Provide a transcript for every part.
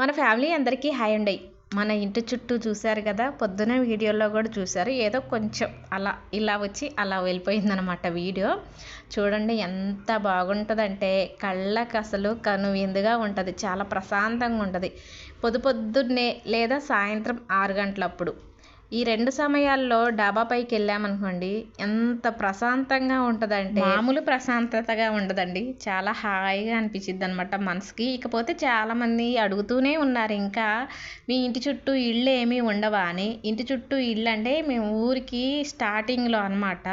మన ఫ్యామిలీ అందరికీ హాయ్ అండి. మన ఇంటి చుట్టూ చూశారు కదా పొద్దున వీడియోలో కూడా చూశారు. ఏదో కొంచెం అలా ఇలా వచ్చి అలా వెళ్ళిపోయిందనమాట వీడియో. చూడండి ఎంత బాగుంటుందంటే కళ్ళకు అసలు కనువిందుగా ఉంటుంది. చాలా ప్రశాంతంగా ఉంటుంది. పొద్దు పొద్దున్నే లేదా సాయంత్రం ఆరు గంటలప్పుడు ఈ రెండు సమయాల్లో డాబా పైకి వెళ్ళామనుకోండి ఎంత ప్రశాంతంగా ఉంటుందంటే మామూలు ప్రశాంతతగా ఉండదండి. చాలా హాయిగా అనిపించిద్ది అనమాట మనసుకి. ఇకపోతే చాలామంది అడుగుతూనే ఉన్నారు ఇంకా మీ ఇంటి చుట్టూ ఇళ్ళు ఏమీ ఉండవా? అని. ఇంటి చుట్టూ ఇళ్ళు అంటే మేము ఊరికి స్టార్టింగ్లో అనమాట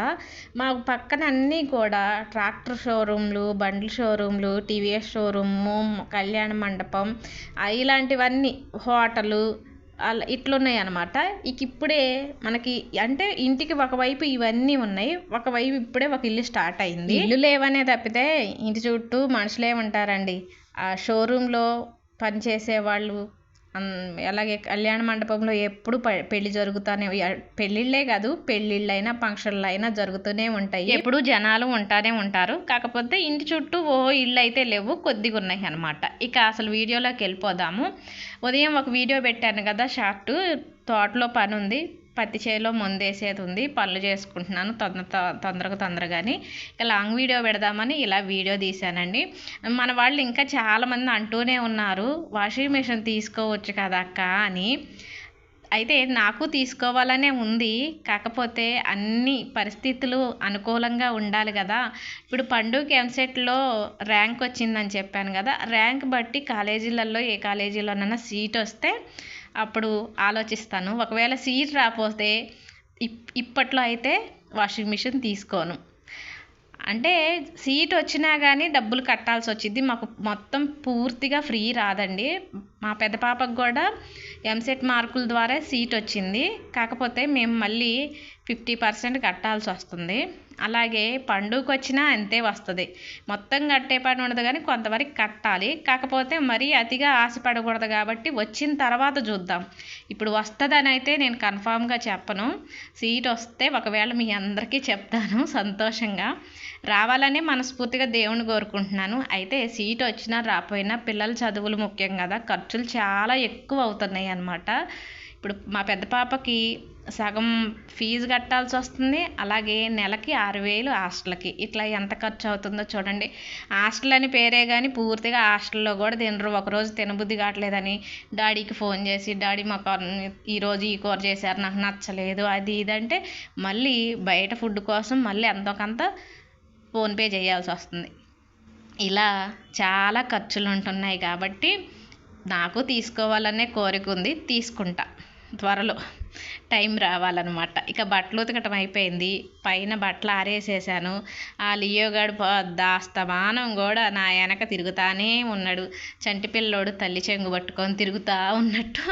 మా పక్కన అన్నీ కూడా ట్రాక్టర్ షోరూమ్లు బండ్ల షోరూమ్లు టీవీఎస్ షోరూము కళ్యాణ మండపం ఇలాంటివన్నీ హోటలు అలా ఇట్లున్నాయి అనమాట ఇక ఇప్పుడే మనకి అంటే ఇంటికి ఒకవైపు ఇవన్నీ ఉన్నాయి. ఒకవైపు ఇప్పుడే ఒక ఇల్లు స్టార్ట్ అయింది. ఇల్లు లేవనే తప్పితే ఇంటి చుట్టూ మనుషులే ఉంటారండి ఆ షోరూంలో పనిచేసే వాళ్ళు అలాగే కళ్యాణ మండపంలో ఎప్పుడు పెళ్ళి జరుగుతూనే పెళ్ళిళ్ళే కాదు పెళ్ళిళ్ళైనా ఫంక్షన్లు అయినా జరుగుతూనే ఉంటాయి. ఎప్పుడు జనాలు ఉంటానే ఉంటారు. కాకపోతే ఇంటి చుట్టూ ఓ ఇళ్ళు అయితే లేవు కొద్దిగా ఉన్నాయి అనమాట ఇక అసలు వీడియోలోకి వెళ్ళిపోదాము. ఉదయం ఒక వీడియో పెట్టాను కదా షార్ట్ తోటలో పని ఉంది పత్తి చేలో ముందేసేది ఉంది పనులు చేసుకుంటున్నాను తొందర తొందరగా తొందరగాని. ఇక లాంగ్ వీడియో పెడదామని ఇలా వీడియో తీశానండి. మన వాళ్ళు ఇంకా చాలామంది అంటూనే ఉన్నారు వాషింగ్ మిషన్ తీసుకోవచ్చు కదా అక్క అని. అయితే నాకు తీసుకోవాలనే ఉంది కాకపోతే అన్ని పరిస్థితులు అనుకూలంగా ఉండాలి కదా. ఇప్పుడు పండుగ ఎంసెట్లో ర్యాంక్ వచ్చిందని చెప్పాను కదా ర్యాంక్ బట్టి కాలేజీలలో ఏ కాలేజీలోనైనా సీట్ వస్తే అప్పుడు ఆలోచిస్తాను. ఒకవేళ సీట్ రాకపోతే ఇప్ ఇప్పట్లో అయితే వాషింగ్ మిషన్ తీసుకోను. అంటే సీట్ వచ్చినా కానీ డబ్బులు కట్టాల్సి వచ్చింది మాకు మొత్తం పూర్తిగా ఫ్రీ రాదండి. మా పెద్ద పాపకు కూడా ఎంసెట్ మార్కుల ద్వారా సీట్ వచ్చింది. కాకపోతే మేము మళ్ళీ ఫిఫ్టీ పర్సెంట్ కట్టాల్సి వస్తుంది. అలాగే పండుగకు వచ్చినా అంతే వస్తుంది. మొత్తం కట్టే పని ఉండదు కానీ కొంతవరకు కట్టాలి. కాకపోతే మరీ అతిగా ఆశపడకూడదు కాబట్టి వచ్చిన తర్వాత చూద్దాం. ఇప్పుడు వస్తుందని అయితే నేను కన్ఫామ్గా చెప్పను. సీట్ వస్తే ఒకవేళ మీ అందరికీ చెప్తాను సంతోషంగా. రావాలని మనస్ఫూర్తిగా దేవుని కోరుకుంటున్నాను. అయితే సీట్ వచ్చినా రాపోయినా పిల్లల చదువులు ముఖ్యం కదా. ఖర్చులు చాలా ఎక్కువ అవుతున్నాయి అన్నమాట. ఇప్పుడు మా పెద్ద పాపకి సగం ఫీజు కట్టాల్సి వస్తుంది అలాగే నెలకి ఆరు వేలు హాస్టల్కి. ఇట్లా ఎంత ఖర్చు అవుతుందో చూడండి. హాస్టల్ అని పేరే కానీ పూర్తిగా హాస్టల్లో కూడా తినరు. ఒకరోజు తినబుద్ధి కావట్లేదని డాడీకి ఫోన్ చేసి డాడీ మాకు ఈరోజు ఈ కూర చేశారు నాకు నచ్చలేదు. అది ఇది అంటే మళ్ళీ బయట ఫుడ్ కోసం మళ్ళీ ఎంతో కొంత ఫోన్పే చేయాల్సి వస్తుంది. ఇలా చాలా ఖర్చులు ఉంటున్నాయి కాబట్టి నాకు తీసుకోవాలనే కోరిక ఉంది తీసుకుంటా. త్వరలో. టైం రావాలన్నమాట. ఇక బట్టలు ఉతకటం అయిపోయింది. పైన బట్టలు ఆరేసేసాను. ఆ లియోగాడు దాస్తమానం కూడా నా వెనక తిరుగుతానే ఉన్నాడు. చంటి పిల్లోడు తల్లి చెంగు పట్టుకొని తిరుగుతూ ఉన్నట్టు.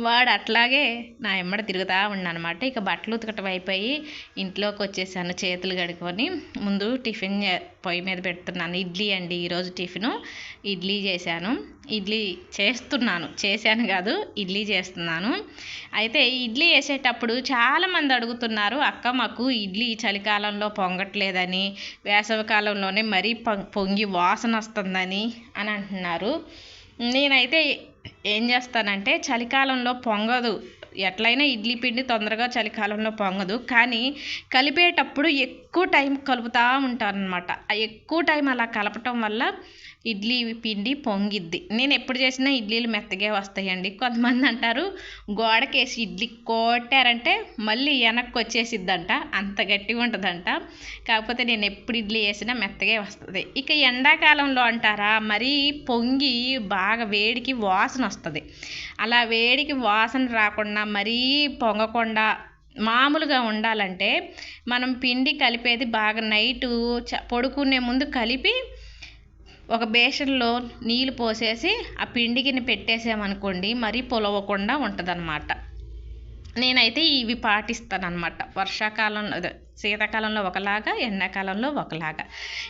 వాడు అట్లాగే నా ఎమ్మడ తిరుగుతూ ఉన్నానమాట ఇక బట్టలు ఉతకటం అయిపోయి ఇంట్లోకి వచ్చేసాను చేతులు కడుక్కొని. ముందు టిఫిన్ పొయ్యి మీద పెడుతున్నాను. ఇడ్లీ అండి ఈరోజు టిఫిను. ఇడ్లీ చేశాను. ఇడ్లీ చేస్తున్నాను. చేశాను కాదు ఇడ్లీ చేస్తున్నాను. అయితే ఇడ్లీ వేసేటప్పుడు చాలామంది అడుగుతున్నారు అక్క మాకు ఇడ్లీ చలికాలంలో పొంగట్లేదని వేసవికాలంలోనే మరీ పొంగి వాసన వస్తుందని అని అంటున్నారు. నేనైతే ఏం చేస్తానంటే చలికాలంలో పొంగదు. ఎట్లయినా ఇడ్లీ పిండి తొందరగా చలికాలంలో పొంగదు. కానీ కలిపేటప్పుడు ఎక్కువ టైం కలుపుతూ ఉంటాను అనమాట ఎక్కువ టైం అలా కలపటం వల్ల ఇడ్లీ పిండి పొంగిద్ది. నేను ఎప్పుడు చేసినా ఇడ్లీలు మెత్తగా వస్తాయండి. కొంతమంది అంటారు గోడకేసి ఇడ్లీ కొట్టారంటే మళ్ళీ వెనక్కి వచ్చేసిద్దంట అంత గట్టిగా ఉంటుందంట. కాకపోతే నేను ఎప్పుడు ఇడ్లీ వేసినా మెత్తగా వస్తుంది. ఇక ఎండాకాలంలో అంటారా మరీ పొంగి బాగా వేడికి వాసన వస్తుంది. అలా వేడికి వాసన రాకుండా మరీ పొంగకుండా మామూలుగా ఉండాలంటే మనం పిండి కలిపేది బాగా నైటు చ పడుకునే ముందు కలిపి ఒక బేషన్లో నీళ్ళు పోసేసి ఆ పిండికిని పెట్టేసామనుకోండి మరీ పొలవకుండా ఉంటుందన్నమాట. నేనైతే ఇవి పాటిస్తాను అనమాట వర్షాకాలంలో శీతాకాలంలో ఒకలాగా ఎండాకాలంలో ఒకలాగా.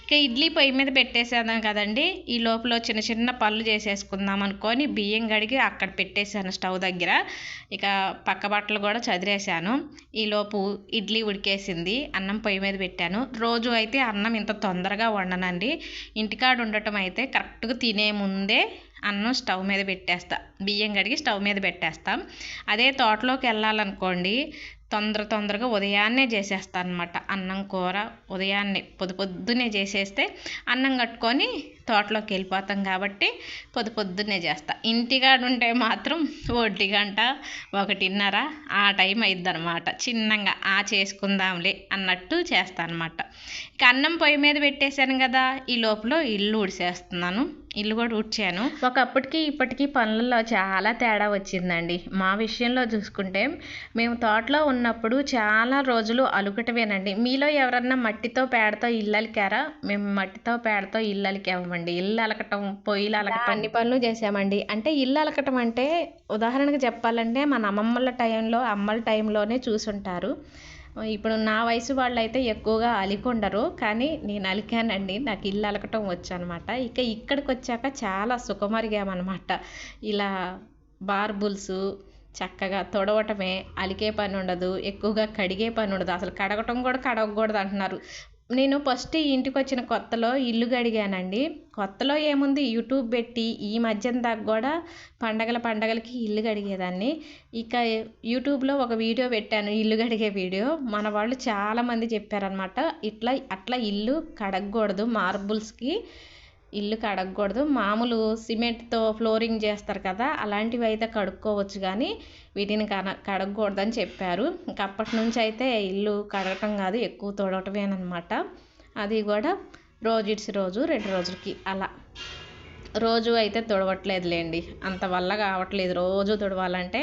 ఇక ఇడ్లీ పొయ్యి మీద పెట్టేసాను కదండి. ఈ లోపల చిన్న చిన్న పళ్ళు చేసేసుకుందాం అనుకొని బియ్యం కడిగి అక్కడ పెట్టేశాను స్టవ్ దగ్గర. ఇక పక్క బట్టలు కూడా చదిరేశాను. ఈలోపు ఇడ్లీ ఉడికేసింది. అన్నం పొయ్యి మీద పెట్టాను. రోజు అయితే అన్నం ఇంత తొందరగా వండనండి. ఇంటికాడ ఉండటం అయితే కరెక్ట్గా తినే ముందే అన్నం స్టవ్ మీద పెట్టేస్తా. బియ్యం కడిగి స్టవ్ మీద పెట్టేస్తాం. అదే తోటలోకి వెళ్ళాలనుకోండి తొందర తొందరగా ఉదయాన్నే చేసేస్తాను అనమాట అన్నం కూర ఉదయాన్నే పొద్దు పొద్దునే చేసేస్తే అన్నం కట్టుకొని తోటలోకి వెళ్ళిపోతాం కాబట్టి పొద్దు పొద్దున్నే చేస్తా. ఇంటికాడ ఉంటే మాత్రం ఒంటి గంట ఒకటిన్నర ఆ టైం అయిద్ది అనమాట చిన్నగా ఆ చేసుకుందాంలే అన్నట్టు చేస్తాను అనమాట ఇక అన్నం పొయ్యి మీద పెట్టేశాను కదా ఈ లోపల ఇల్లు ఉడిసేస్తున్నాను ఇల్లు కూడా ఉడ్చాను ఒకప్పటికి ఇప్పటికీ పనులలో చాలా తేడా వచ్చిందండి. మా విషయంలో చూసుకుంటే మేము తోటలో ఉన్నప్పుడు చాలా రోజులు అలుకటమేనండి మీలో ఎవరన్నా మట్టితో పేడతో ఇల్లు అలికారా? మేము మట్టితో పేడతో ఇల్లు అలికామండి. ఇల్లు అలకటం పొయ్యిలు అలకటం. అన్ని పనులు చేసామండి అంటే ఇల్లు అలకటం అంటే ఉదాహరణకు చెప్పాలంటే మన అమ్మమ్మల టైంలో అమ్మల టైంలోనే చూసుంటారు. ఇప్పుడు నా వయసు వాళ్ళు అయితే ఎక్కువగా అలికొండరు కానీ నేను అలికానండి. నాకు ఇల్లు అలకటం వచ్చనమాట. ఇక ఇక్కడికి వచ్చాక చాలా సుఖమరిగామన్నమాట ఇలా బార్బుల్స్ చక్కగా తొడవటమే అలికే పని ఉండదు ఎక్కువగా కడిగే పని ఉండదు అసలు కడగటం కూడా కడగకూడదు అంటున్నారు నేను ఫస్ట్ ఇంటికి వచ్చిన కొత్తలో ఇల్లు కడిగానండి కొత్తలో ఏముంది? యూట్యూబ్ పెట్టి ఈ మధ్యన దాకా కూడా పండగల పండగలకి ఇల్లు కడిగేదాన్ని ఇక యూట్యూబ్లో ఒక వీడియో పెట్టాను ఇల్లు కడిగే వీడియో. మన వాళ్ళు చాలామంది చెప్పారనమాట ఇట్లా అట్లా ఇల్లు కడగకూడదు మార్బుల్స్కి. ఇల్లు కడగకూడదు మామూలు సిమెంట్తో ఫ్లోరింగ్ చేస్తారు కదా అలాంటివి అయితే కడుక్కోవచ్చు కానీ వీటిని కన కడగకూడదని చెప్పారు. ఇంక అప్పటి నుంచి అయితే ఇల్లు కడగటం కాదు ఎక్కువ తొడవటమేనమాట అది కూడా రోజు ఇడిసి రోజు రెండు రోజులకి అలా. రోజు అయితే తుడవట్లేదులేండి. అంత వల్ల కావట్లేదు. రోజు తుడవాలంటే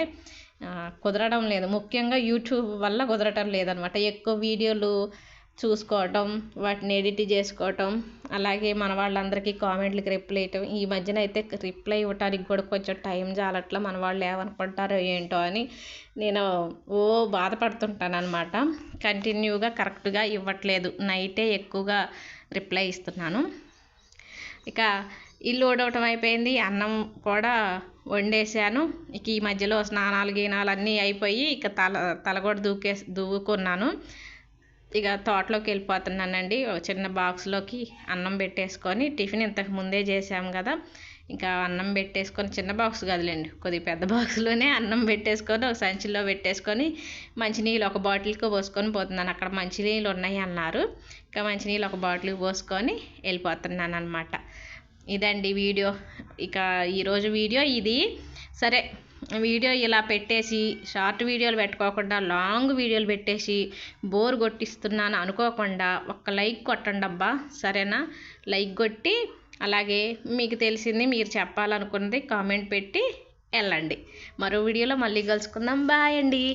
కుదరడం లేదు. ముఖ్యంగా యూట్యూబ్ వల్ల కుదరటం లేదనమాట. ఎక్కువ వీడియోలు చూసుకోవటం వాటిని ఎడిట్ చేసుకోవటం అలాగే మన వాళ్ళందరికీ కామెంట్లకి రిప్లై ఇవ్వటం. ఈ మధ్యన అయితే రిప్లై ఇవ్వటానికి కూడా కొంచెం టైం చాలట్లా మన వాళ్ళు ఏమనుకుంటారో ఏంటో అని నేను ఓ బాధపడుతుంటాను అనమాట కంటిన్యూగా కరెక్ట్గా ఇవ్వట్లేదు. నైటే ఎక్కువగా రిప్లై ఇస్తున్నాను. ఇక ఇల్లు ఊడవటం అయిపోయింది. అన్నం కూడా వండేసాను ఇక ఈ మధ్యలో స్నానాలు గీనాలు అన్నీ అయిపోయి ఇక తల తల కూడా దూకే దూవుకున్నాను ఇక తోటలోకి వెళ్ళిపోతున్నానండి. చిన్న బాక్స్లోకి అన్నం పెట్టేసుకొని టిఫిన్ ఇంతకు ముందే చేసాం కదా. ఇంకా అన్నం పెట్టేసుకొని చిన్న బాక్స్ కదలండి కొద్దిగా పెద్ద బాక్స్లోనే అన్నం పెట్టేసుకొని ఒక సంచిలో పెట్టేసుకొని మంచినీళ్ళు ఒక బాటిల్కి పోసుకొని పోతున్నాను. అక్కడ మంచినీళ్ళు ఉన్నాయి అన్నారు. ఇంకా మంచినీళ్ళు ఒక బాటిల్కి పోసుకొని వెళ్ళిపోతున్నాను అనమాట ఇదండి వీడియో. ఇక ఈరోజు వీడియో ఇది. సరే వీడియో ఇలా పెట్టేసి షార్ట్ వీడియోలు పెట్టుకోకుండా లాంగ్ వీడియోలు పెట్టేసి బోర్ కొట్టిస్తున్నాను అనుకోకుండా ఒక్క లైక్ కొట్టండి అబ్బా సరేనా? లైక్ కొట్టి అలాగే మీకు తెలిసింది మీరు చెప్పాలనుకున్నది కామెంట్ పెట్టి వెళ్ళండి. మరో వీడియోలో మళ్ళీ కలుసుకుందాం. బాయ్ అండి.